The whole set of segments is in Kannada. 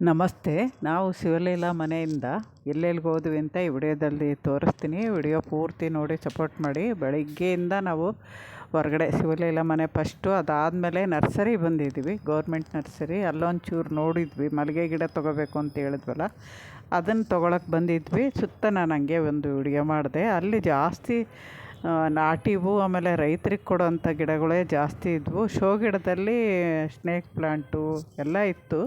ನಮಸ್ತೆ. ನಾವು ಶಿವಲೀಲಾ ಮನೆಯಿಂದ ಎಲ್ಲೆಲ್ಲಿಗೆ ಹೋದ್ವಿ ಅಂತ ಈ ವಿಡಿಯೋದಲ್ಲಿ ತೋರಿಸ್ತೀನಿ. ವಿಡಿಯೋ ಪೂರ್ತಿ ನೋಡಿ, ಸಪೋರ್ಟ್ ಮಾಡಿ. ಬೆಳಗ್ಗೆಯಿಂದ ನಾವು ಹೊರಗಡೆ ಶಿವಲೀಲಾ ಮನೆ ಫಸ್ಟು ಅದಾದಮೇಲೆ ನರ್ಸರಿ ಬಂದಿದ್ವಿ, ಗೌರ್ಮೆಂಟ್ ನರ್ಸರಿ. ಅಲ್ಲೊಂಚೂರು ನೋಡಿದ್ವಿ, ಮಲ್ಲಿಗೆ ಗಿಡ ತೊಗೋಬೇಕು ಅಂತ ಹೇಳಿದ್ವಲ್ಲ, ಅದನ್ನು ತೊಗೊಳಕ್ಕೆ ಬಂದಿದ್ವಿ. ಸುತ್ತ ನಾನು ಹಂಗೆ ಒಂದು ವಿಡಿಯೋ ಮಾಡಿದೆ. ಅಲ್ಲಿ ಜಾಸ್ತಿ ನಾಟಿವು ಆಮೇಲೆ ರೈತರಿಗೆ ಕೊಡೋಂಥ ಗಿಡಗಳೇ ಜಾಸ್ತಿ ಇದ್ವು. ಶೋ ಗಿಡದಲ್ಲಿ ಸ್ನೇಕ್ ಪ್ಲಾಂಟು ಎಲ್ಲ ಇತ್ತು.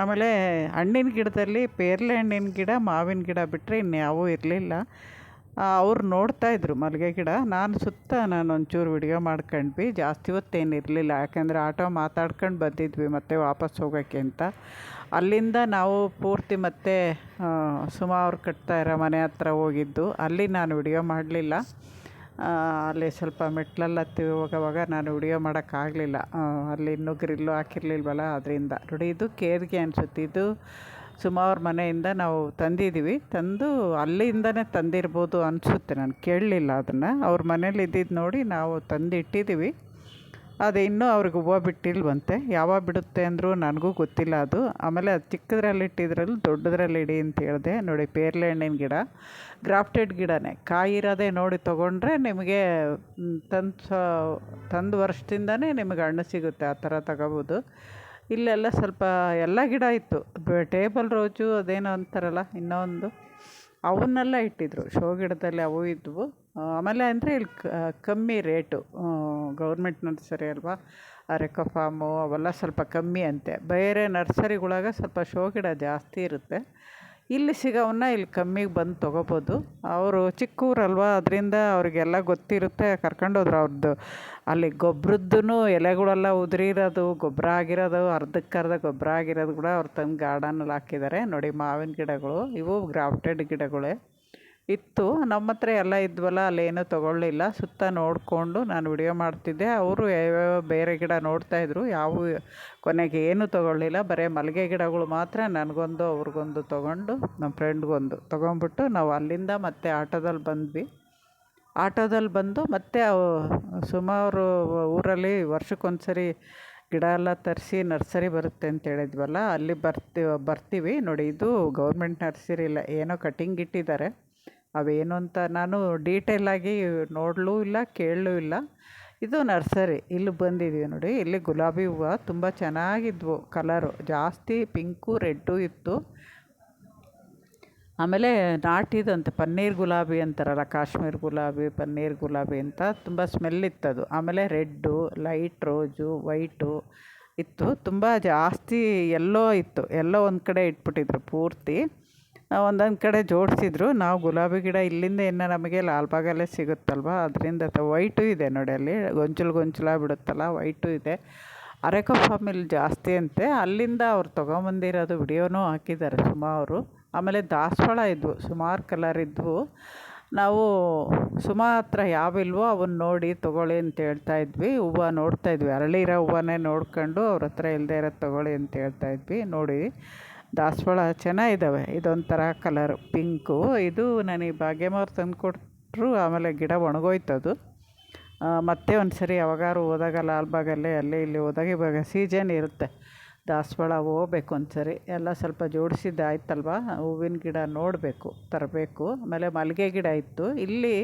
ಆಮೇಲೆ ಹಣ್ಣಿನ ಗಿಡದಲ್ಲಿ ಪೇರ್ಲೆ ಹಣ್ಣಿನ ಗಿಡ, ಮಾವಿನ ಗಿಡ ಬಿಟ್ಟರೆ ಇನ್ಯಾವೂ ಇರಲಿಲ್ಲ. ಅವ್ರು ನೋಡ್ತಾಯಿದ್ರು ಮಲ್ಲಿಗೆ ಗಿಡ. ನಾನು ಸುತ್ತ ನಾನು ಒಂಚೂರು ವಿಡಿಯೋ ಮಾಡ್ಕೊಂಡ್ವಿ. ಜಾಸ್ತಿ ಹೊತ್ತೇನು ಇರಲಿಲ್ಲ. ಯಾಕೆಂದರೆ ಆಟೋ ಮಾತಾಡ್ಕೊಂಡು ಬಂದಿದ್ವಿ ಮತ್ತೆ ವಾಪಸ್ ಹೋಗೋಕ್ಕೆ ಅಂತ. ಅಲ್ಲಿಂದ ನಾವು ಪೂರ್ತಿ ಮತ್ತೆ ಸುಮಾರು ಕಟ್ತಾ ಇರೋ ಮನೆ ಹತ್ರ ಹೋಗಿದ್ದು. ಅಲ್ಲಿ ನಾನು ವಿಡಿಯೋ ಮಾಡಲಿಲ್ಲ. ಅಲ್ಲಿ ಸ್ವಲ್ಪ ಮೆಟ್ಲಲ್ಲಿ ಹತ್ತಿ ಹೋಗೋವಾಗ ನಾನು ವಿಡಿಯೋ ಮಾಡೋಕ್ಕಾಗಲಿಲ್ಲ. ಅಲ್ಲಿ ಇನ್ನೂ ಗ್ರಿಲ್ಲು ಹಾಕಿರ್ಲಿಲ್ವಲ್ಲ ಅದರಿಂದ ನೋಡಿ, ಇದು ಕೇರಿಗೆ ಅನಿಸುತ್ತೆ. ಇದು ಸುಮಾರು ಮನೆಯಿಂದ ನಾವು ತಂದಿದ್ದೀವಿ. ತಂದು ಅಲ್ಲಿಂದನೇ ತಂದಿರ್ಬೋದು ಅನಿಸುತ್ತೆ. ನಾನು ಕೇಳಲಿಲ್ಲ ಅದನ್ನು. ಅವ್ರ ಮನೇಲಿ ಇದ್ದಿದ್ದು ನೋಡಿ ನಾವು ತಂದು ಇಟ್ಟಿದ್ದೀವಿ ಅದು ಇನ್ನೂ ಅವ್ರಿಗೆ ಹೂವು ಬಿಟ್ಟಿಲ್ವಂತೆ. ಯಾವಾಗ ಬಿಡುತ್ತೆ ಅಂದರೂ ನನಗೂ ಗೊತ್ತಿಲ್ಲ ಅದು. ಆಮೇಲೆ ಅದು ಚಿಕ್ಕದ್ರಲ್ಲಿ ಇಟ್ಟಿದ್ರಲ್ಲಿ ದೊಡ್ಡದ್ರಲ್ಲಿ ಇಡಿ ಅಂತ ಹೇಳಿದೆ. ನೋಡಿ, ಪೇರ್ಲೆ ಹಣ್ಣಿನ ಗಿಡ, ಗ್ರಾಫ್ಟೆಡ್ ಗಿಡನೇ. ಕಾಯಿ ಇರೋದೇ ನೋಡಿ ತೊಗೊಂಡ್ರೆ ನಿಮಗೆ ತಂದು ತಂದು ವರ್ಷದಿಂದನೇ ನಿಮಗೆ ಹಣ್ಣು ಸಿಗುತ್ತೆ. ಆ ಥರ ತಗೋಬೋದು. ಇಲ್ಲೆಲ್ಲ ಸ್ವಲ್ಪ ಎಲ್ಲ ಗಿಡ ಇತ್ತು. ಟೇಬಲ್ ರೋಜು ಅದೇನೋ ಅಂತಾರಲ್ಲ, ಇನ್ನೊಂದು. ಅವನ್ನೆಲ್ಲ ಇಟ್ಟಿದ್ರು. ಶೋ ಗಿಡದಲ್ಲಿ ಅವು ಇದ್ವು. ಆಮೇಲೆ ಅಂದರೆ ಇಲ್ಲಿ ಕಮ್ಮಿ ರೇಟು ಗೌರ್ಮೆಂಟ್ ನರ್ಸರಿ ಅಲ್ವಾ? ಅರೆಕ ಫಾರ್ಮು ಅವೆಲ್ಲ ಸ್ವಲ್ಪ ಕಮ್ಮಿ ಅಂತೆ. ಬೇರೆ ನರ್ಸರಿಗಳಾಗ ಸ್ವಲ್ಪ ಶೋ ಗಿಡ ಜಾಸ್ತಿ ಇರುತ್ತೆ. ಇಲ್ಲಿ ಸಿಗೋವನ್ನ ಇಲ್ಲಿ ಕಮ್ಮಿಗೆ ಬಂದು ತೊಗೋಬೋದು. ಅವರು ಚಿಕ್ಕೂರಲ್ವಾ, ಅದರಿಂದ ಅವ್ರಿಗೆಲ್ಲ ಗೊತ್ತಿರುತ್ತೆ. ಕರ್ಕೊಂಡೋದ್ರು ಅವ್ರದ್ದು ಅಲ್ಲಿ ಗೊಬ್ಬರದ್ದು ಎಲೆಗಳೆಲ್ಲ ಉದುರಿರೋದು ಗೊಬ್ಬರ ಆಗಿರೋದು, ಅರ್ಧಕ್ಕರ್ಧ ಗೊಬ್ಬರ ಆಗಿರೋದು ಕೂಡ ಅವ್ರು ತಂದು ಗಾರ್ಡನಲ್ಲಿ ಹಾಕಿದ್ದಾರೆ. ನೋಡಿ ಮಾವಿನ ಗಿಡಗಳು, ಇವು ಗ್ರಾಫ್ಟೆಡ್ ಗಿಡಗಳೇ. ಇತ್ತು. ನಮ್ಮ ಹತ್ರ ಎಲ್ಲ ಇದ್ವಲ್ಲ, ಅಲ್ಲೇನೂ ತೊಗೊಳ್ಳಿಲ್ಲ. ಸುತ್ತ ನೋಡಿಕೊಂಡು ನಾನು ವಿಡಿಯೋ ಮಾಡ್ತಿದ್ದೆ. ಅವರು ಯಾವ್ಯಾವ ಬೇರೆ ಗಿಡ ನೋಡ್ತಾಯಿದ್ರು ಯಾವ ಕೊನೆಗೆ ಏನೂ ತೊಗೊಳ್ಳಿಲ್ಲ. ಬರೀ ಮಲ್ಲಿಗೆ ಗಿಡಗಳು ಮಾತ್ರ ನನಗೊಂದು, ಅವ್ರಿಗೊಂದು ತೊಗೊಂಡು ನಮ್ಮ ಫ್ರೆಂಡ್ಗೊಂದು ತೊಗೊಂಬಿಟ್ಟು ನಾವು ಅಲ್ಲಿಂದ ಮತ್ತೆ ಆಟೋದಲ್ಲಿ ಬಂದ್ವಿ. ಆಟೋದಲ್ಲಿ ಬಂದು ಮತ್ತೆ ಅವು ಸುಮಾರು ಊರಲ್ಲಿ ವರ್ಷಕ್ಕೊಂದು ಸರಿ ಗಿಡ ಎಲ್ಲ ತರಿಸಿ ನರ್ಸರಿ ಬರುತ್ತೆ ಅಂತ ಹೇಳಿದ್ವಲ್ಲ, ಅಲ್ಲಿ ಬರ್ತೀವಿ ಬರ್ತೀವಿ. ನೋಡಿ, ಇದು ಗೌರ್ಮೆಂಟ್ ನರ್ಸರಿ ಇಲ್ಲ, ಏನೋ ಕಟಿಂಗ್ ಇಟ್ಟಿದ್ದಾರೆ. ಅವೇನು ಅಂತ ನಾನು ಡೀಟೇಲಾಗಿ ನೋಡಲೂ ಇಲ್ಲ, ಕೇಳಲೂ ಇಲ್ಲ. ಇದು ನರ್ಸರಿ. ಇಲ್ಲಿ ಬಂದಿದ್ದೀವಿ ನೋಡಿ. ಇಲ್ಲಿ ಗುಲಾಬಿ ಹೂವು ತುಂಬ ಚೆನ್ನಾಗಿದ್ವು ಕಲರು ಜಾಸ್ತಿ ಪಿಂಕು ರೆಡ್ಡು ಇತ್ತು. ಆಮೇಲೆ ನಾಟಿದಂತೆ ಪನ್ನೀರ್ ಗುಲಾಬಿ ಅಂತಾರಲ್ಲ, ಕಾಶ್ಮೀರ್ ಗುಲಾಬಿ, ಪನ್ನೀರ್ ಗುಲಾಬಿ ಅಂತ ತುಂಬ ಸ್ಮೆಲ್ ಇತ್ತದು. ಆಮೇಲೆ ರೆಡ್ಡು ಲೈಟ್ ರೋಜು ವೈಟು ಇತ್ತು. ತುಂಬ ಜಾಸ್ತಿ ಎಲ್ಲೋ ಇತ್ತು. ಎಲ್ಲೋ ಒಂದು ಕಡೆ ಇಟ್ಬಿಟ್ಟಿದ್ರು ಪೂರ್ತಿ. ಒಂದೊಂದು ಕಡೆ ಜೋಡಿಸಿದ್ರು, ನಾವು ಗುಲಾಬಿ ಗಿಡ ಇಲ್ಲಿಂದ ಇನ್ನು ನಮಗೆ ಲಾಲ್ಬಾಗಲ್ಲೇ ಸಿಗುತ್ತಲ್ವ? ಅದರಿಂದ ವೈಟು ಇದೆ ನೋಡಿ ಅಲ್ಲಿ, ಗೊಂಚಲು ಗೊಂಚಲ ಬಿಡುತ್ತಲ್ಲ ವೈಟು ಇದೆ. ಅರೆಕೋ ಇಲ್ಲಿ ಜಾಸ್ತಿ ಅಂತೆ, ಅಲ್ಲಿಂದ ಅವ್ರು ತೊಗೊಂಬಂದಿರೋದು ವಿಡಿಯೋನೂ ಹಾಕಿದ್ದಾರೆ ಸುಮಾರು ಆಮೇಲೆ ದಾಸವಾಳ ಇದ್ವು, ಸುಮಾರು ಕಲರ್ ಇದ್ವು. ನಾವು ಸುಮಾ ಹತ್ರ ಯಾವಿಲ್ವೋ ಅವನ್ನ ನೋಡಿ ತೊಗೊಳ್ಳಿ ಅಂತ ಹೇಳ್ತಾ ಇದ್ವಿ. ಹೂವ ನೋಡ್ತಾ ಇದ್ವಿ, ಅರಳಿರೋ ಹೂವನೇ ನೋಡ್ಕೊಂಡು ಅವ್ರ ಹತ್ರ ಇಲ್ಲದೆ ಇರೋದು ತೊಗೊಳ್ಳಿ ಅಂತ ಹೇಳ್ತಾ ಇದ್ವಿ, ನೋಡಿ. ದಾಸವಾಳ ಚೆನ್ನಾಗಿದ್ದಾವೆ ಇದೊಂಥರ ಕಲರು ಪಿಂಕು ಇದು ನನಗೆ ಭಾಗ್ಯಮ್ಮವ್ರು ತಂದು ಕೊಟ್ಟರು ಆಮೇಲೆ ಗಿಡ ಒಣಗೋಯ್ತದು. ಮತ್ತೆ ಒಂದು ಸರಿ ಯಾವಾಗಾರು ಹೋದಾಗ ಲಾಲ್ಬಾಗಲ್ಲಿ, ಅಲ್ಲಿ ಇಲ್ಲಿ ಹೋದಾಗ ಇವಾಗ ಸೀಸನ್ ಇರುತ್ತೆ. ದಾಸವಾಳ ಹೋಗ್ಬೇಕು ಒಂದು ಸರಿ ಎಲ್ಲ ಸ್ವಲ್ಪ ಜೋಡಿಸಿದ್ದಾಯ್ತಲ್ವ ಹೂವಿನ ಗಿಡ ನೋಡಬೇಕು, ತರಬೇಕು. ಆಮೇಲೆ ಮಲ್ಲಿಗೆ ಗಿಡ ಇತ್ತು. ಇಲ್ಲಿ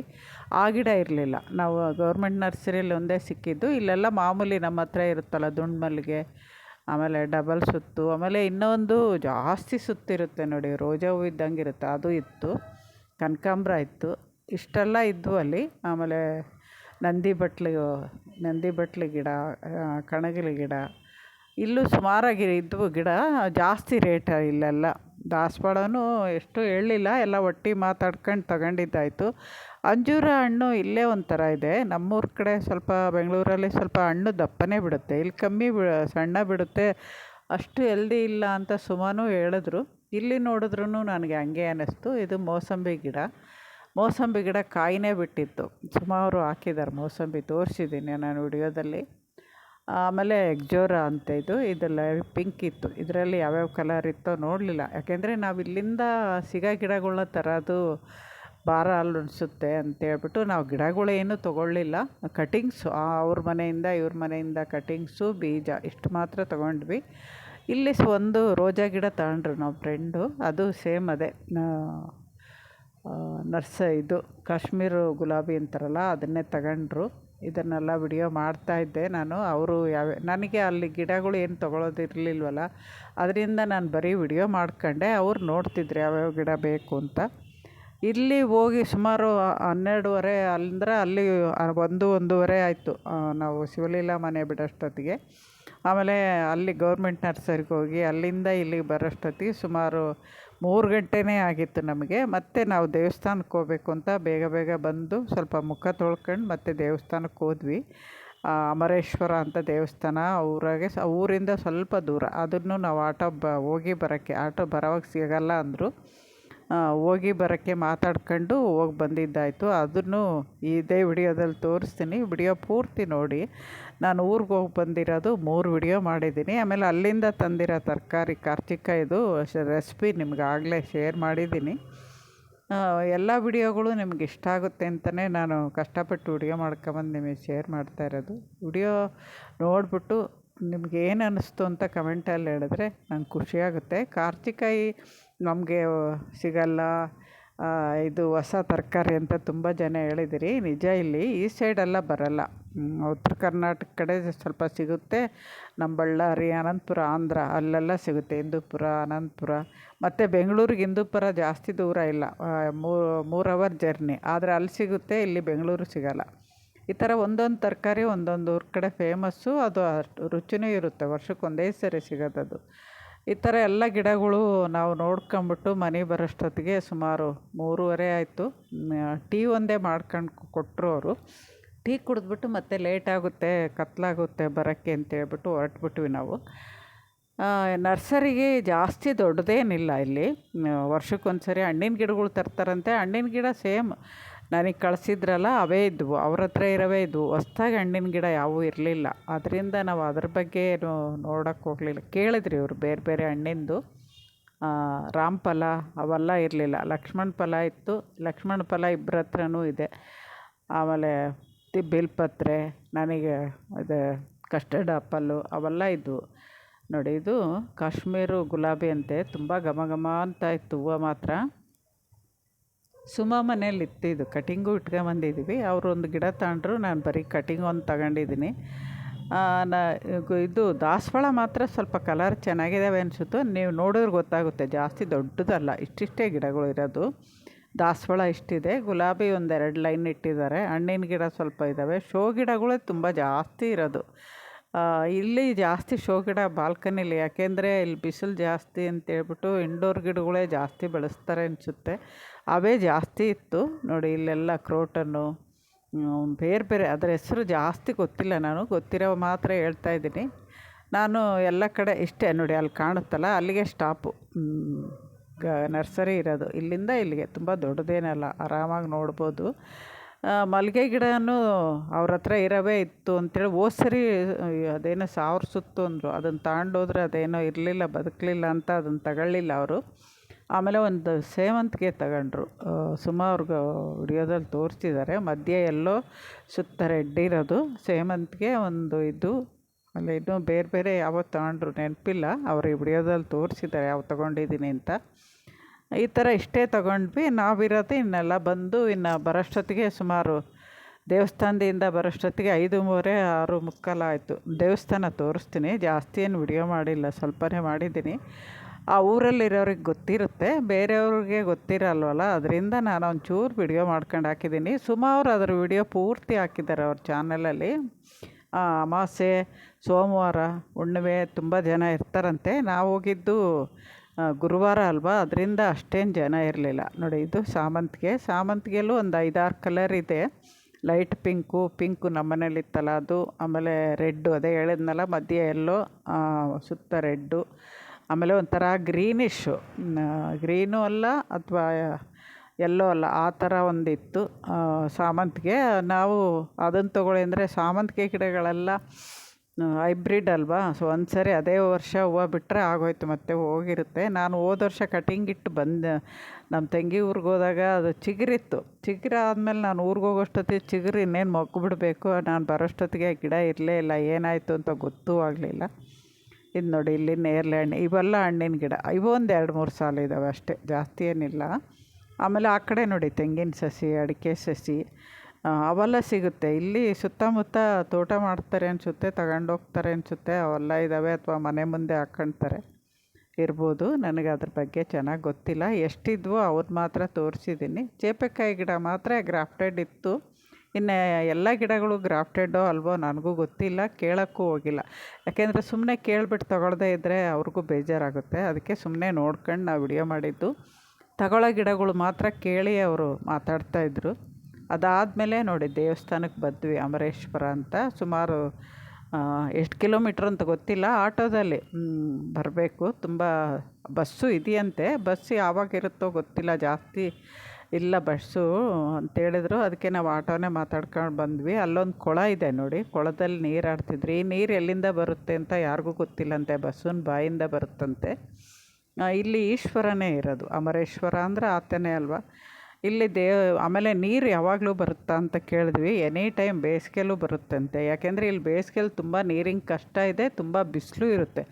ಆ ಗಿಡ ಇರಲಿಲ್ಲ. ನಾವು ಗೌರ್ಮೆಂಟ್ ನರ್ಸರಿಯಲ್ಲಿ ಒಂದೇ ಸಿಕ್ಕಿದ್ದು. ಇಲ್ಲೆಲ್ಲ ಮಾಮೂಲಿ ನಮ್ಮ ಹತ್ರ ಇರುತ್ತಲ್ಲ ದುಂಡು ಮಲ್ಲಿಗೆ. ಆಮೇಲೆ ಡಬಲ್ ಸುತ್ತು, ಆಮೇಲೆ ಇನ್ನೊಂದು ಜಾಸ್ತಿ ಸುತ್ತಿರುತ್ತೆ ನೋಡಿ, ರೋಜಾ ಹೂ ಇದ್ದಂಗೆ ಇರುತ್ತೆ ಅದು ಇತ್ತು, ಕನಕಾಂಬ್ರ ಇತ್ತು, ಇಷ್ಟೆಲ್ಲ ಇದ್ವು ಅಲ್ಲಿ. ಆಮೇಲೆ ನಂದಿ ಬಟ್ಲು ನಂದಿ ಬಟ್ಲು ಗಿಡ ಕಣಗಿಲ ಗಿಡ ಇಲ್ಲೂ ಸುಮಾರಾಗಿ ಇದ್ವು ಗಿಡ, ಜಾಸ್ತಿ ರೇಟ್ ಇಲ್ಲೆಲ್ಲ. ದಾಸವಾಳನೂ ಎಷ್ಟು ಹೇಳಲಿಲ್ಲ ಎಲ್ಲ ಒಟ್ಟಿ ಮಾತಾಡ್ಕೊಂಡು ತಗೊಂಡಿದ್ದಾಯಿತು. ಅಂಜೂರ ಹಣ್ಣು ಇಲ್ಲೇ ಒಂಥರ ಇದೆ. ನಮ್ಮೂರ ಕಡೆ ಸ್ವಲ್ಪ, ಬೆಂಗಳೂರಲ್ಲಿ ಸ್ವಲ್ಪ ಹಣ್ಣು ದಪ್ಪನೇ ಬಿಡುತ್ತೆ. ಇಲ್ಲಿ ಕಮ್ಮಿ ಬಿ, ಸಣ್ಣ ಬಿಡುತ್ತೆ. ಅಷ್ಟು ಎಲ್ದಿ ಇಲ್ಲ ಅಂತ ಸುಮಾನು ಹೇಳಿದ್ರು. ಇಲ್ಲಿ ನೋಡಿದ್ರೂ ನನಗೆ ಹಂಗೆ ಅನ್ನಿಸ್ತು ಇದು ಮೋಸಂಬಿ ಗಿಡ. ಮೋಸಂಬಿ ಗಿಡ ಕಾಯಿನೇ ಬಿಟ್ಟಿತ್ತು. ಸುಮಾರು ಹಾಕಿದ್ದಾರೆ ಮೋಸಂಬಿ, ತೋರಿಸಿದ್ದೀನಿ ನಾನು ವಿಡಿಯೋದಲ್ಲಿ. ಆಮೇಲೆ ಎಗ್ಜೋರ ಅಂತ ಇದು, ಇದೆಲ್ಲ ಪಿಂಕ್ ಇತ್ತು. ಇದರಲ್ಲಿ ಯಾವ್ಯಾವ ಕಲರ್ ಇತ್ತೋ ನೋಡಲಿಲ್ಲ. ಯಾಕೆಂದರೆ ನಾವು ಇಲ್ಲಿಂದ ಸಿಗೋ ಗಿಡಗಳನ್ನ ತರೋದು ಭಾರ ಅಲ್ಲಿಸುತ್ತೆ ಅಂತೇಳ್ಬಿಟ್ಟು ನಾವು ಗಿಡಗಳೇನು ತೊಗೊಳ್ಳಿಲ್ಲ. ಕಟಿಂಗ್ಸು ಅವ್ರ ಮನೆಯಿಂದ ಇವ್ರ ಮನೆಯಿಂದ ಕಟಿಂಗ್ಸು, ಬೀಜ ಇಷ್ಟು ಮಾತ್ರ ತೊಗೊಂಡ್ವಿ. ಇಲ್ಲಿ ಒಂದು ರೋಜಾ ಗಿಡ ತಗೊಂಡ್ರು ನಾವು ಫ್ರೆಂಡು. ಅದು ಸೇಮ್ ಅದೇ. ನರ್ಸ ಇದು, ಕಾಶ್ಮೀರ ಗುಲಾಬಿ ಅಂತಾರಲ್ಲ, ಅದನ್ನೇ ತಗೊಂಡ್ರು. ಇದನ್ನೆಲ್ಲ ವಿಡಿಯೋ ಮಾಡ್ತಾ ಇದ್ದೆ ನಾನು. ಅವರು ಯಾವ, ನನಗೆ ಅಲ್ಲಿ ಗಿಡಗಳು ಏನು ತೊಗೊಳೋದಿರಲಿಲ್ವಲ್ಲ, ಅದರಿಂದ ನಾನು ಬರೀ ವಿಡಿಯೋ ಮಾಡ್ಕೊಂಡೆ. ಅವ್ರು ನೋಡ್ತಿದ್ರು ಯಾವ್ಯಾವ ಗಿಡ ಬೇಕು ಅಂತ. ಇಲ್ಲಿ ಹೋಗಿ ಸುಮಾರು ಹನ್ನೆರಡುವರೆ ಅಂದ್ರೆ ಅಲ್ಲಿ ಒಂದು, ಒಂದೂವರೆ ಆಯಿತು. ನಾವು ಶಿವಲೀಲಾ ಮನೆ ಬಿಡೋಷ್ಟೊತ್ತಿಗೆ. ಆಮೇಲೆ ಅಲ್ಲಿ ಗೌರ್ಮೆಂಟ್ ನರ್ಸರಿಗೆ ಹೋಗಿ ಅಲ್ಲಿಂದ ಇಲ್ಲಿಗೆ ಬರೋಷ್ಟೊತ್ತಿಗೆ ಸುಮಾರು ಮೂರು ಗಂಟೆನೇ ಆಗಿತ್ತು ನಮಗೆ. ಮತ್ತೆ ನಾವು ದೇವಸ್ಥಾನಕ್ಕೆ ಹೋಗ್ಬೇಕು ಅಂತ ಬೇಗ ಬೇಗ ಬಂದು ಸ್ವಲ್ಪ ಮುಖ ತೊಳ್ಕೊಂಡು ಮತ್ತೆ ದೇವಸ್ಥಾನಕ್ಕೆ ಹೋದ್ವಿ. ಅಮರೇಶ್ವರ ಅಂತ ದೇವಸ್ಥಾನ ಊರಾಗೆ ಸ, ಊರಿಂದ ಸ್ವಲ್ಪ ದೂರ. ಅದನ್ನು ನಾವು ಆಟೋ ಬ, ಹೋಗಿ ಬರೋಕ್ಕೆ, ಆಟೋ ಬರೋವಾಗ ಸಿಗಲ್ಲ ಅಂದರು. ಹೋಗಿ ಬರೋಕ್ಕೆ ಮಾತಾಡ್ಕೊಂಡು ಹೋಗಿ ಬಂದಿದ್ದಾಯಿತು. ಅದನ್ನು ಇದೇ ವಿಡಿಯೋದಲ್ಲಿ ತೋರಿಸ್ತೀನಿ. ವಿಡಿಯೋ ಪೂರ್ತಿ ನೋಡಿ. ನಾನು ಊರಿಗೆ ಹೋಗಿ ಬಂದಿರೋದು ಮೂರು ವಿಡಿಯೋ ಮಾಡಿದ್ದೀನಿ. ಆಮೇಲೆ ಅಲ್ಲಿಂದ ತಂದಿರೋ ತರಕಾರಿ ಕಾರ್ಚಿಕಾಯ್ದು ರೆಸಿಪಿ ನಿಮ್ಗೆ ಆಗಲೇ ಶೇರ್ ಮಾಡಿದ್ದೀನಿ. ಎಲ್ಲ ವಿಡಿಯೋಗಳು ನಿಮ್ಗೆ ಇಷ್ಟ ಆಗುತ್ತೆ ಅಂತಲೇ ನಾನು ಕಷ್ಟಪಟ್ಟು ವಿಡಿಯೋ ಮಾಡ್ಕೊಂಬಂದು ನಿಮಗೆ ಶೇರ್ ಮಾಡ್ತಾ ಇರೋದು. ವಿಡಿಯೋ ನೋಡಿಬಿಟ್ಟು ನಿಮ್ಗೆ ಏನು ಅನ್ನಿಸ್ತು ಅಂತ ಕಮೆಂಟಲ್ಲಿ ಹೇಳಿದ್ರೆ ನಂಗೆ ಖುಷಿಯಾಗುತ್ತೆ ಕಾರ್ಚಿಕಾಯಿ ನಮಗೆ ಸಿಗಲ್ಲ ಇದು ಹೊಸ ತರಕಾರಿ ಅಂತ ತುಂಬ ಜನ ಹೇಳಿದಿರಿ. ನಿಜ ಇಲ್ಲಿ ಈ ಸೈಡೆಲ್ಲ ಬರೋಲ್ಲ. ಉತ್ತರ ಕರ್ನಾಟಕ ಕಡೆ ಸ್ವಲ್ಪ ಸಿಗುತ್ತೆ. ನಮ್ಮ ಬಳ್ಳಾರಿ, ಅನಂತಪುರ, ಆಂಧ್ರ ಅಲ್ಲೆಲ್ಲ ಸಿಗುತ್ತೆ. ಹಿಂದೂಪುರ ಅನಂತಪುರ ಮತ್ತು ಬೆಂಗಳೂರಿಗೆ ಹಿಂದೂಪುರ ಜಾಸ್ತಿ ದೂರ ಇಲ್ಲ. ಮೂರು ಅವರ್ ಜರ್ನಿ ಆದರೆ ಅಲ್ಲಿ ಸಿಗುತ್ತೆ, ಇಲ್ಲಿ ಬೆಂಗಳೂರು ಸಿಗೋಲ್ಲ. ಈ ಥರ ಒಂದೊಂದು ತರಕಾರಿ ಒಂದೊಂದು ಊರ ಕಡೆ ಫೇಮಸ್ಸು ಅದು ರುಚಿನೂ ಇರುತ್ತೆ. ವರ್ಷಕ್ಕೊಂದೇ ಸರಿ ಸಿಗೋದದು ಈ ಥರ ಎಲ್ಲ ಗಿಡಗಳು ನಾವು ನೋಡ್ಕೊಂಬಿಟ್ಟು ಮನೆ ಬರೋಷ್ಟೊತ್ತಿಗೆ ಸುಮಾರು ಮೂರುವರೆ ಆಯಿತು. ಟೀ ಒಂದೇ ಮಾಡ್ಕೊಂಡು ಕೊಟ್ಟರು ಅವರು. ಟೀ ಕುಡಿದ್ಬಿಟ್ಟು ಮತ್ತೆ ಲೇಟಾಗುತ್ತೆ ಕತ್ತಲಾಗುತ್ತೆ ಬರೋಕ್ಕೆ ಅಂತೇಳ್ಬಿಟ್ಟು ಹೊರಟ್ಬಿಟ್ವಿ ನಾವು. ನರ್ಸರಿಗೆ ಜಾಸ್ತಿ ದೊಡ್ಡದೇನಿಲ್ಲ ಇಲ್ಲಿ. ವರ್ಷಕ್ಕೊಂದು ಸರಿ ಹಣ್ಣಿನ ಗಿಡಗಳು ತರ್ತಾರಂತೆ. ಹಣ್ಣಿನ ಗಿಡ ಸೇಮ್ ನನಗೆ ಕಳಿಸಿದ್ರಲ್ಲ, ಅವೇ ಇದ್ವು. ಅವ್ರ ಹತ್ರ ಇರೋವೇ ಇದ್ವು. ಹೊಸ್ದಾಗಿ ಹಣ್ಣಿನ ಗಿಡ ಯಾವೂ ಇರಲಿಲ್ಲ. ಅದರಿಂದ ನಾವು ಅದ್ರ ಬಗ್ಗೆ ಏನು ನೋಡೋಕ್ಕೆ ಹೋಗಲಿಲ್ಲ. ಕೇಳಿದ್ರಿ ಇವರು ಬೇರೆ ಬೇರೆ ಹಣ್ಣಿಂದು. ರಾಮಫಲ ಅವೆಲ್ಲ ಇರಲಿಲ್ಲ. ಲಕ್ಷ್ಮಣ ಫಲ ಇತ್ತು. ಲಕ್ಷ್ಮಣ ಫಲ ಇಬ್ಬರ ಹತ್ರನೂ ಇದೆ. ಆಮೇಲೆ ಬಿಲ್ಪತ್ರೆ, ನನಗೆ ಇದು ಕಸ್ಟರ್ಡ್ ಆಪಲ್ಲು ಅವೆಲ್ಲ ಇದ್ವು. ನೋಡಿ, ಇದು ಕಾಶ್ಮೀರ ಗುಲಾಬಿ ಅಂತೆ. ತುಂಬ ಘಮ ಘಮ ಅಂತ ಇತ್ತು ಹೂವು ಮಾತ್ರ. ಸುಮ ಮನೇಲಿ ಇತ್ತು ಇದು ಕಟಿಂಗು ಇಟ್ಕೊಂಬಂದಿದ್ದೀವಿ ಅವರು ಒಂದು ಗಿಡ ತಗೊಂಡ್ರು ನಾನು ಬರೀ ಕಟಿಂಗ್ ಒಂದು ತಗೊಂಡಿದ್ದೀನಿ. ನಾ, ಇದು ದಾಸವಾಳ ಮಾತ್ರ ಸ್ವಲ್ಪ ಕಲರ್ ಚೆನ್ನಾಗಿದ್ದಾವೆ ಅನಿಸುತ್ತೆ. ನೀವು ನೋಡಿದ್ರೆ ಗೊತ್ತಾಗುತ್ತೆ. ಜಾಸ್ತಿ ದೊಡ್ಡದಲ್ಲ. ಇಷ್ಟಿಷ್ಟೇ ಗಿಡಗಳು ಇರೋದು. ದಾಸವಾಳ ಇಷ್ಟಿದೆ. ಗುಲಾಬಿ ಒಂದೆರಡು ಲೈನ್ ಇಟ್ಟಿದ್ದಾರೆ. ಹಣ್ಣಿನ ಗಿಡ ಸ್ವಲ್ಪ ಇದ್ದಾವೆ ಶೋ ಗಿಡಗಳೇ ತುಂಬ ಜಾಸ್ತಿ ಇರೋದು. ಇಲ್ಲಿ ಜಾಸ್ತಿ ಶೋ ಗಿಡ ಬಾಲ್ಕನಿಲಿ, ಯಾಕೆಂದರೆ ಇಲ್ಲಿ ಬಿಸಿಲು ಜಾಸ್ತಿ ಅಂತೇಳ್ಬಿಟ್ಟು ಇಂಡೋರ್ ಗಿಡಗಳೇ ಜಾಸ್ತಿ ಬೆಳೆಸ್ತಾರೆ ಅನಿಸುತ್ತೆ. ಅವೇ ಜಾಸ್ತಿ ಇತ್ತು. ನೋಡಿ, ಇಲ್ಲೆಲ್ಲ ಕ್ರೋಟನ್ನು ಬೇರೆ ಬೇರೆ ಅದರ ಹೆಸರು ಜಾಸ್ತಿ ಗೊತ್ತಿಲ್ಲ ನಾನು. ಗೊತ್ತಿರೋ ಮಾತ್ರ ಹೇಳ್ತಾ ಇದ್ದೀನಿ. ನಾನು ಎಲ್ಲ ಕಡೆ ಇಷ್ಟೇ, ನೋಡಿ, ಅಲ್ಲಿ ಕಾಣುತ್ತಲ್ಲ, ಅಲ್ಲಿಗೆ ಸ್ಟಾಪು ಗ, ನರ್ಸರಿ ಇರೋದು. ಇಲ್ಲಿಂದ ಇಲ್ಲಿಗೆ, ತುಂಬ ದೊಡ್ಡದೇನಲ್ಲ, ಆರಾಮಾಗಿ ನೋಡ್ಬೋದು. ಮಲ್ಲಿಗೆ ಗಿಡವೂ ಅವ್ರ ಹತ್ರ ಇರೋವೇ ಇತ್ತು ಅಂತೇಳಿ ಹೋದ ಸರಿ ಅದೇನೋ ಸಾವಿರ ಸುತ್ತು ಅಂದರು. ಅದನ್ನು ತಗೊಂಡೋದ್ರೆ ಅದೇನೋ ಇರಲಿಲ್ಲ, ಬದುಕಲಿಲ್ಲ ಅಂತ ಅದನ್ನು ತಗೊಳ್ಳಿಲ್ಲ ಅವರು. ಆಮೇಲೆ ಒಂದು ಸೇವಂತಿಗೆ ತಗೊಂಡ್ರು. ಸುಮಾ ಅವ್ರಿಗೆ ವಿಡಿಯೋದಲ್ಲಿ ತೋರಿಸಿದ್ದಾರೆ ಮಧ್ಯೆ ಎಲ್ಲೋ ಸುತ್ತ ರೆಡ್ ಇರೋದು. ಸೇವಂತಿಗೆ ಒಂದು ಇದು. ಅಲ್ಲಿ ಇನ್ನೂ ಬೇರೆ ಬೇರೆ ಯಾವತ್ತು ತಗೊಂಡ್ರು ನೆನಪಿಲ್ಲ. ಅವರು ವಿಡಿಯೋದಲ್ಲಿ ತೋರಿಸಿದ್ದಾರೆ ಯಾವ ತೊಗೊಂಡಿದ್ದೀನಿ ಅಂತ. ಈ ಥರ ಇಷ್ಟೇ ತಗೊಂಡ್ವಿ. ನಾವಿರೋದು ಇನ್ನೆಲ್ಲ ಬಂದು ಇನ್ನು ಬರೋಷ್ಟೊತ್ತಿಗೆ ಸುಮಾರು ದೇವಸ್ಥಾನದಿಂದ ಬರೋಷ್ಟೊತ್ತಿಗೆ ಐದು ಮೂವರೆ ಆರು ಮುಕ್ಕಾಲು ಆಯಿತು ದೇವಸ್ಥಾನ ತೋರಿಸ್ತೀನಿ. ಜಾಸ್ತಿ ಏನು ವಿಡಿಯೋ ಮಾಡಿಲ್ಲ, ಸ್ವಲ್ಪನೇ ಮಾಡಿದ್ದೀನಿ. ಆ ಊರಲ್ಲಿರೋರಿಗೆ ಗೊತ್ತಿರುತ್ತೆ. ಬೇರೆಯವ್ರಿಗೆ ಗೊತ್ತಿರಲ್ವಲ್ಲ, ಅದರಿಂದ ನಾನು ಒಂಚೂರು ವಿಡಿಯೋ ಮಾಡ್ಕೊಂಡು ಹಾಕಿದ್ದೀನಿ. ಸುಮಾರು ಅದರ ವಿಡಿಯೋ ಪೂರ್ತಿ ಹಾಕಿದ್ದಾರೆ ಅವ್ರ ಚಾನಲಲ್ಲಿ. ಅಮಾಸೆ, ಸೋಮವಾರ, ಹುಣ್ಣಿಮೆ, ತುಂಬ ಜನ ಇರ್ತಾರಂತೆ. ನಾವು ಹೋಗಿದ್ದು ಗುರುವಾರ ಅಲ್ವಾ? ಅದರಿಂದ ಅಷ್ಟೇನು ಜನ ಇರಲಿಲ್ಲ. ನೋಡಿ, ಇದು ಸಾಮಂತಿಗೆ. ಸಾಮಂತಿಗೆಯಲ್ಲೂ ಒಂದು ಐದಾರು ಕಲರ್ ಇದೆ. ಲೈಟ್ ಪಿಂಕು ಪಿಂಕು ನಮ್ಮ ಇತ್ತಲ್ಲ ಅದು. ಆಮೇಲೆ ರೆಡ್ಡು ಅದೇ ಹೇಳಿದ್ನಲ್ಲ, ಮಧ್ಯೆ ಎಲ್ಲೋ ಸುತ್ತ ರೆಡ್ಡು ಆಮೇಲೆ ಒಂಥರ ಗ್ರೀನಿಶ್ಶು ಗ್ರೀನು ಅಲ್ಲ ಅಥವಾ ಎಲ್ಲೋ ಅಲ್ಲ, ಆ ಥರ ಒಂದಿತ್ತು ಸಾಮಂತಿಗೆ. ನಾವು ಅದನ್ನು ತೊಗೊಳ್ಳಿ ಅಂದರೆ ಸಾಮಂತಿಗೆ ಗಿಡಗಳೆಲ್ಲ ಹೈಬ್ರಿಡ್ ಅಲ್ವಾ? ಸೊ ಒಂದು ಸರಿ ಅದೇ ವರ್ಷ ಹೂವು ಬಿಟ್ಟರೆ ಆಗೋಯ್ತು ಮತ್ತೆ ಹೋಗಿರುತ್ತೆ. ನಾನು ಹೋದ ವರ್ಷ ಕಟಿಂಗ್ ಇಟ್ಟು ಬಂದೆ ನಮ್ಮ ತಂಗಿ ಊರಿಗೆ ಹೋದಾಗ ಅದು ಚಿಗುರಿತ್ತು. ಚಿಗುರು ಆದಮೇಲೆ ನಾನು ಊರಿಗೆ ಹೋಗೋಷ್ಟೊತ್ತಿಗೆ ಚಿಗುರು ಇನ್ನೇನು ಬಿಡಬೇಕು ನಾನು ಬರೋಷ್ಟೊತ್ತಿಗೆ ಗಿಡ ಇರಲೇ ಇಲ್ಲ. ಏನಾಯಿತು ಅಂತ ಗೊತ್ತೂ ಆಗಲಿಲ್ಲ. ಇದು ನೋಡಿ, ಇಲ್ಲಿ ನೇರಳೆ ಹಣ್ಣು, ಇವೆಲ್ಲ ಹಣ್ಣಿನ ಗಿಡ. ಇವು ಒಂದು ಎರಡು ಮೂರು ಸಾಲ ಇದ್ದಾವೆ ಅಷ್ಟೇ. ಜಾಸ್ತಿ ಏನಿಲ್ಲ. ಆಮೇಲೆ ಆ ಕಡೆ ನೋಡಿ, ತೆಂಗಿನ ಸಸಿ, ಅಡಿಕೆ ಸಸಿ. ಅವೆಲ್ಲ ಸಿಗುತ್ತೆ. ಇಲ್ಲಿ ಸುತ್ತಮುತ್ತ ತೋಟ ಮಾಡ್ತಾರೆ ಅನಿಸುತ್ತೆ ತಗೊಂಡೋಗ್ತಾರೆ ಅನಿಸುತ್ತೆ. ಅವೆಲ್ಲ ಇದ್ದಾವೆ ಅಥವಾ ಮನೆ ಮುಂದೆ ಹಾಕ್ಕೊಳ್ತಾರೆ ಇರ್ಬೋದು. ನನಗೆ ಅದ್ರ ಬಗ್ಗೆ ಚೆನ್ನಾಗಿ ಗೊತ್ತಿಲ್ಲ. ಎಷ್ಟಿದ್ವೋ ಅವ್ರು ಮಾತ್ರ ತೋರಿಸಿದ್ದೀನಿ ಚೇಪೆಕಾಯಿ ಗಿಡ ಮಾತ್ರ ಗ್ರಾಫ್ಟೆಡ್ ಇತ್ತು. ಇನ್ನು ಎಲ್ಲ ಗಿಡಗಳು ಗ್ರಾಫ್ಟೆಡ್ಡೋ ಅಲ್ವೋ ನನಗೂ ಗೊತ್ತಿಲ್ಲ. ಕೇಳೋಕ್ಕೂ ಹೋಗಿಲ್ಲ. ಯಾಕೆಂದರೆ ಸುಮ್ಮನೆ ಕೇಳ್ಬಿಟ್ಟು ತಗೊಳ್ಳದೇ ಇದ್ದರೆ ಅವ್ರಿಗೂ ಬೇಜಾರಾಗುತ್ತೆ. ಅದಕ್ಕೆ ಸುಮ್ಮನೆ ನೋಡ್ಕೊಂಡು ನಾವು ವಿಡಿಯೋ ಮಾಡಿದ್ದು. ತಗೊಳ್ಳೋ ಗಿಡಗಳು ಮಾತ್ರ ಕೇಳಿ ಅವರು ಮಾತಾಡ್ತಾಯಿದ್ರು ಅದಾದಮೇಲೆ ನೋಡಿ ದೇವಸ್ಥಾನಕ್ಕೆ ಬಂದ್ವಿ ಅಮರೇಶ್ವರ ಅಂತ. ಸುಮಾರು ಎಷ್ಟು ಕಿಲೋಮೀಟ್ರ್ ಅಂತ ಗೊತ್ತಿಲ್ಲ, ಆಟೋದಲ್ಲಿ ಬರಬೇಕು. ತುಂಬ ಬಸ್ಸು ಇದೆಯಂತೆ. ಬಸ್ ಯಾವಾಗಿರುತ್ತೋ ಗೊತ್ತಿಲ್ಲ, ಜಾಸ್ತಿ ಇಲ್ಲ ಬಸ್ಸು ಅಂತೇಳಿದ್ರು ಅದಕ್ಕೆ ನಾವು ಆಟೋನೇ ಮಾತಾಡ್ಕೊಂಡು ಬಂದ್ವಿ. ಅಲ್ಲೊಂದು ಕೊಳ ಇದೆ ನೋಡಿ, ಕೊಳದಲ್ಲಿ ನೀರು ಆಡ್ತಿದ್ರಿ. ಈ ನೀರು ಎಲ್ಲಿಂದ ಬರುತ್ತೆ ಅಂತ ಯಾರಿಗೂ ಗೊತ್ತಿಲ್ಲಂತೆ ಬಸ್ಸಿನ ಬಾಯಿಂದ ಬರುತ್ತಂತೆ. ಇಲ್ಲಿ ಈಶ್ವರನೇ ಇರೋದು. ಅಮರೇಶ್ವರ ಅಂದರೆ ಆತನೇ ಅಲ್ವಾ? ಇಲ್ಲಿ ದೇ, ಆಮೇಲೆ ನೀರು ಯಾವಾಗಲೂ ಬರುತ್ತಾ ಅಂತ ಕೇಳಿದ್ವಿ. ಎನಿ ಟೈಮ್ ಬೇಸಿಗೆಲೂ ಬರುತ್ತಂತೆ. ಯಾಕೆಂದರೆ ಇಲ್ಲಿ ಬೇಸಿಗೆಲಿ ತುಂಬ ನೀರಿನ ಕಷ್ಟ ಇದೆ, ತುಂಬ ಬಿಸಿಲು ಇರುತ್ತೆ.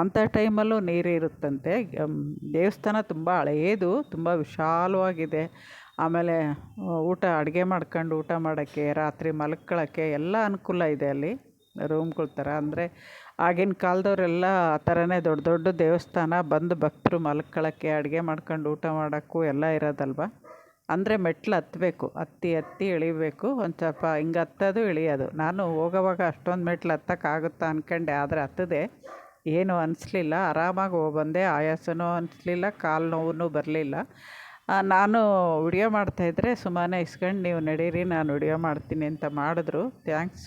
ಅಂಥ ಟೈಮಲ್ಲೂ ನೀರು ಇರುತ್ತಂತೆ. ದೇವಸ್ಥಾನ ತುಂಬ ಹಳೆಯದು ತುಂಬ ವಿಶಾಲವಾಗಿದೆ. ಆಮೇಲೆ ಊಟ, ಅಡುಗೆ ಮಾಡ್ಕೊಂಡು ಊಟ ಮಾಡೋಕ್ಕೆ, ರಾತ್ರಿ ಮಲ್ಕೊಳ್ಳೋಕ್ಕೆ ಎಲ್ಲ ಅನುಕೂಲ ಇದೆ ಅಲ್ಲಿ, ರೂಮ್ಗಳ ಥರ. ಅಂದರೆ ಆಗಿನ ಕಾಲದವರೆಲ್ಲ ಆ ಥರನೇ ದೊಡ್ಡ ದೊಡ್ಡ ದೇವಸ್ಥಾನ ಬಂದು ಭಕ್ತರು ಮಲ್ಕೊಳ್ಳೋಕ್ಕೆ ಅಡುಗೆ ಮಾಡ್ಕೊಂಡು ಊಟ ಮಾಡೋಕ್ಕೂ ಎಲ್ಲ ಇರೋದಲ್ವ? ಅಂದರೆ ಮೆಟ್ಲು ಹತ್ತಬೇಕು ಹತ್ತಿ ಹತ್ತಿ ಇಳಿಬೇಕು, ಒಂದು ಸ್ವಲ್ಪ ಹಿಂಗೆ ಹತ್ತೋದು ಇಳಿಯೋದು. ನಾನು ಹೋಗೋವಾಗ ಅಷ್ಟೊಂದು ಮೆಟ್ಲು ಹತ್ತಕ್ಕಾಗುತ್ತಾ ಅಂದ್ಕೊಂಡೆ ಆದರೆ ಹತ್ತದೆ. ಏನು ಅನಿಸ್ಲಿಲ್ಲ. ಆರಾಮಾಗಿ ಹೋಗ್ಬಂದೆ. ಆಯಾಸನೂ ಅನಿಸ್ಲಿಲ್ಲ, ಕಾಲು ನೋವು ಬರಲಿಲ್ಲ. ನಾನು ವಿಡಿಯೋ ಮಾಡ್ತಾಯಿದ್ರೆ ಸುಮ್ಮನೆ ಇಸ್ಕೊಂಡು, ನೀವು ನಡೀರಿ, ನಾನು ವಿಡಿಯೋ ಮಾಡ್ತೀನಿ ಅಂತ ಮಾಡಿದ್ರು. ಥ್ಯಾಂಕ್ಸ್.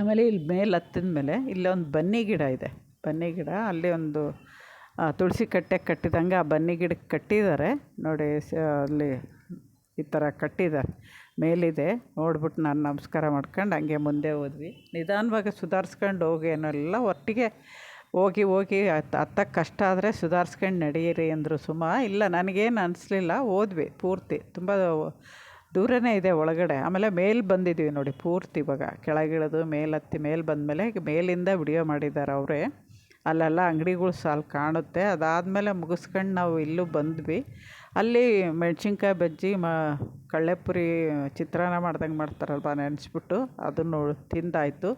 ಆಮೇಲೆ ಇಲ್ಲಿ ಮೇಲೆ ಹತ್ತಿದ ಮೇಲೆ ಇಲ್ಲೊಂದು ಬನ್ನಿ ಗಿಡ ಇದೆ. ಬನ್ನಿ ಗಿಡ, ಅಲ್ಲಿ ಒಂದು ತುಳಸಿ ಕಟ್ಟೆ ಕಟ್ಟಿದಂಗೆ ಆ ಬನ್ನಿ ಗಿಡಕ್ಕೆ ಕಟ್ಟಿದ್ದಾರೆ. ನೋಡಿ, ಸ, ಅಲ್ಲಿ ಈ ಥರ ಕಟ್ಟಿದ್ದಾರೆ ಮೇಲಿದೆ. ನೋಡ್ಬಿಟ್ಟು ನಾನು ನಮಸ್ಕಾರ ಮಾಡ್ಕೊಂಡು ಹಂಗೆ ಮುಂದೆ ಹೋದ್ವಿ. ನಿಧಾನವಾಗಿ ಸುಧಾರಿಸ್ಕೊಂಡು ಹೋಗಿ ಅನ್ನೋಲ್ಲ, ಒಟ್ಟಿಗೆ ಹೋಗಿ ಹೋಗಿ ಅತ್ತ ಕಷ್ಟ ಆದರೆ ಸುಧಾರಿಸ್ಕೊಂಡು ನಡೆಯಿರಿ ಅಂದರು ಸುಮಾ. ಇಲ್ಲ, ನನಗೇನು ಅನಿಸ್ಲಿಲ್ಲ, ಹೋದ್ವಿ ಪೂರ್ತಿ. ತುಂಬ ದೂರನೇ ಇದೆ ಒಳಗಡೆ. ಆಮೇಲೆ ಮೇಲೆ ಬಂದಿದ್ವಿ ನೋಡಿ ಪೂರ್ತಿ ಇವಾಗ. ಕೆಳಗಿಳಿದು ಮೇಲೆ ಹತ್ತಿ ಮೇಲೆ ಬಂದಮೇಲೆ ಮೇಲಿಂದ ವಿಡಿಯೋ ಮಾಡಿದ್ದಾರೆ ಅವರೇ. ಅಲ್ಲೆಲ್ಲ ಅಂಗಡಿಗಳು ಸಾಲು ಕಾಣುತ್ತೆ. ಅದಾದಮೇಲೆ ಮುಗಿಸ್ಕೊಂಡು ನಾವು ಇಲ್ಲೂ ಬಂದ್ವಿ. ಅಲ್ಲಿ ಮೆಣಸಿನ್ಕಾಯಿ ಬಜ್ಜಿ, ಮ, ಕಳ್ಳೆಪುರಿ ಚಿತ್ರಾನ್ನ ಮಾಡ್ದಂಗೆ ಮಾಡ್ತಾರಲ್ವ ನೆನೆಸ್ಬಿಟ್ಟು ಅದನ್ನು ತಿಂದಾಯಿತು.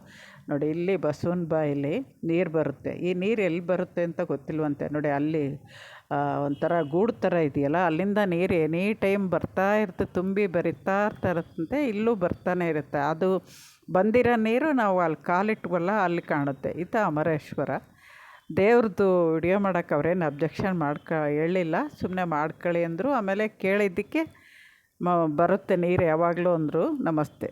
ನೋಡಿ, ಇಲ್ಲಿ ಬಸವನ ಬಾಯಲ್ಲಿ ನೀರು ಬರುತ್ತೆ. ಈ ನೀರು ಎಲ್ಲಿ ಬರುತ್ತೆ ಅಂತ ಗೊತ್ತಿಲ್ವಂತೆ. ನೋಡಿ, ಅಲ್ಲಿ ಒಂಥರ ಗೂಡು ಥರ ಇದೆಯಲ್ಲ, ಅಲ್ಲಿಂದ ನೀರು ಎನಿ ಟೈಮ್ ಬರ್ತಾ ಇರುತ್ತೆ ತುಂಬಿ ಬರಿತಾ ಇರ್ತಾ ಇರುತ್ತಂತೆ, ಇಲ್ಲೂ ಬರ್ತಾನೆ ಇರುತ್ತೆ. ಅದು ಬಂದಿರೋ ನೀರು ನಾವು ಅಲ್ಲಿ ಕಾಲಿಟ್ವಲ್ಲ, ಅಲ್ಲಿ ಕಾಣುತ್ತೆ. ಇದು ಅಮರೇಶ್ವರ. ದೇವ್ರದ್ದು ವಿಡಿಯೋ ಮಾಡೋಕೆ ಅವ್ರೇನು ಅಬ್ಜೆಕ್ಷನ್ ಮಾಡ್ಕ ಹೇಳಿಲ್ಲ ಸುಮ್ಮನೆ ಮಾಡ್ಕೊಳ್ಳಿ ಅಂದರು. ಆಮೇಲೆ ಕೇಳಿದ್ದಕ್ಕೆ ಮ ಬರುತ್ತೆ ನೀರು ಯಾವಾಗಲೂ ಅಂದರು. ನಮಸ್ತೆ.